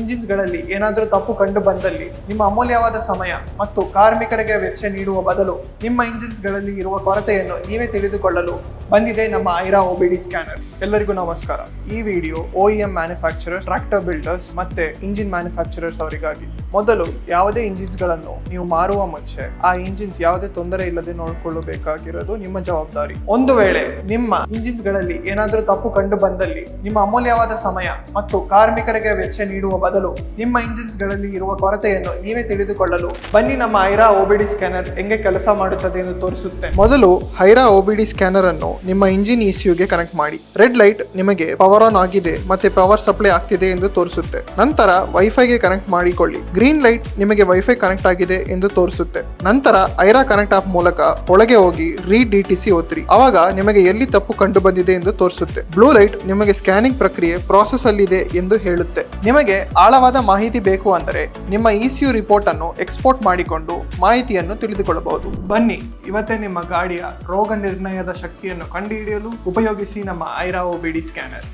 ಇಂಜಿನ್ಸ್ಗಳಲ್ಲಿ ಏನಾದರೂ ತಪ್ಪು ಕಂಡು ಬಂದಲ್ಲಿ ನಿಮ್ಮ ಅಮೂಲ್ಯವಾದ ಸಮಯ ಮತ್ತು ಕಾರ್ಮಿಕರಿಗೆ ವೆಚ್ಚ ನೀಡುವ ಬದಲು ನಿಮ್ಮ ಇಂಜಿನ್ಸ್ಗಳಲ್ಲಿ ಇರುವ ಕೊರತೆಯನ್ನು ನೀವೇ ತಿಳಿದುಕೊಳ್ಳಲು ಬಂದಿದೆ ನಮ್ಮ ಐರಾ ಒಬಿಡಿ ಸ್ಕ್ಯಾನರ್. ಎಲ್ಲರಿಗೂ ನಮಸ್ಕಾರ. ಈ video O M manufacturers tractor builders ಮತ್ತೆ ಇಂಜಿನ್ ಮ್ಯಾನುಫ್ಯಾಕ್ಚರರ್ಸ್ ಅವರಿಗಾಗಿ. ಮೊದಲು ಯಾವುದೇ ಇಂಜಿನ್ಸ್ಗಳನ್ನು ನೀವು ಮಾರುವ ಮುಂಚೆ ಆ ಇಂಜಿನ್ಸ್ ಯಾವುದೇ ತೊಂದರೆ ಇಲ್ಲದೆ ನೋಡಿಕೊಳ್ಳಬೇಕಾಗಿರೋದು ನಿಮ್ಮ ಜವಾಬ್ದಾರಿ. ಒಂದು ವೇಳೆ ನಿಮ್ಮ ಇಂಜಿನ್ಸ್ಗಳಲ್ಲಿ ಏನಾದರೂ ತಪ್ಪು ಕಂಡು ಬಂದಲ್ಲಿ ನಿಮ್ಮ ಅಮೂಲ್ಯವಾದ ಸಮಯ ಮತ್ತು ಕಾರ್ಮಿಕರಿಗೆ ವೆಚ್ಚ ನೀಡುವ ಬದಲು ನಿಮ್ಮ ಇಂಜಿನ್ಸ್ಗಳಲ್ಲಿ ಇರುವ ಕೊರತೆಯನ್ನು ನೀವೇ ತಿಳಿದುಕೊಳ್ಳಲು ಬನ್ನಿ ನಮ್ಮ ಐರಾ ಡಿ ಸ್ಕ್ಯಾನರ್ ಹೆಂಗೆ ಕೆಲಸ ಮಾಡುತ್ತದೆ ಎಂದು ತೋರಿಸುತ್ತೆ. ಮೊದಲು ಹೈರಾ ಒಬಿಡಿ ಸ್ಕ್ಯಾನರ್ ಅನ್ನು ನಿಮ್ಮ ಇಂಜಿನ್ಗೆ ಕನೆಕ್ಟ್ ಮಾಡಿ. ರೆಡ್ ಲೈಟ್ ನಿಮಗೆ ಪವರ್ ಆನ್ ಆಗಿದೆ ಮತ್ತೆ ಪವರ್ ಸಪ್ಲೈ ಆಗ್ತಿದೆ ಎಂದು ತೋರಿಸುತ್ತೆ. ನಂತರ ವೈಫೈಗೆ ಕನೆಕ್ಟ್ ಮಾಡಿಕೊಳ್ಳಿ. ಗ್ರೀನ್ ಲೈಟ್ ನಿಮಗೆ ವೈಫೈ ಕನೆಕ್ಟ್ ಆಗಿದೆ ಎಂದು ತೋರಿಸುತ್ತೆ. ನಂತರ ಐರಾ ಕನೆಕ್ಟ್ ಆಪ್ ಮೂಲಕ ಒಳಗೆ ಹೋಗಿ ರೀ ಡಿ ಟಿ ಸಿ ಓದ್ರಿ. ಅವಾಗ ನಿಮಗೆ ಎಲ್ಲಿ ತಪ್ಪು ಕಂಡು ಬಂದಿದೆ ಎಂದು ತೋರಿಸುತ್ತೆ. ಬ್ಲೂ ಲೈಟ್ ನಿಮಗೆ ಸ್ಕ್ಯಾನಿಂಗ್ ಪ್ರಕ್ರಿಯೆ ಪ್ರಾಸೆಸ್ ಅಲ್ಲಿದೆ ಎಂದು ಹೇಳುತ್ತೆ. ನಿಮಗೆ ಆಳವಾದ ಮಾಹಿತಿ ಬೇಕು ಅಂದರೆ ನಿಮ್ಮ ಇ ಸಿ ಯು ರಿಪೋರ್ಟ್ ಅನ್ನು ಎಕ್ಸ್ಪೋರ್ಟ್ ಮಾಡಿಕೊಂಡು ಮಾಹಿತಿಯನ್ನು ತಿಳಿದುಕೊಳ್ಳಬಹುದು. ಬನ್ನಿ, ಇವತ್ತೇ ನಿಮ್ಮ ಗಾಡಿಯ ರೋಗ ನಿರ್ಣಯದ ಶಕ್ತಿಯನ್ನು ಕಂಡುಹಿಡಿಯಲು ಉಪಯೋಗಿಸಿ ನಮ್ಮ ಐರಾ ಬಿಡಿ ಸ್ಕ್ಯಾನರ್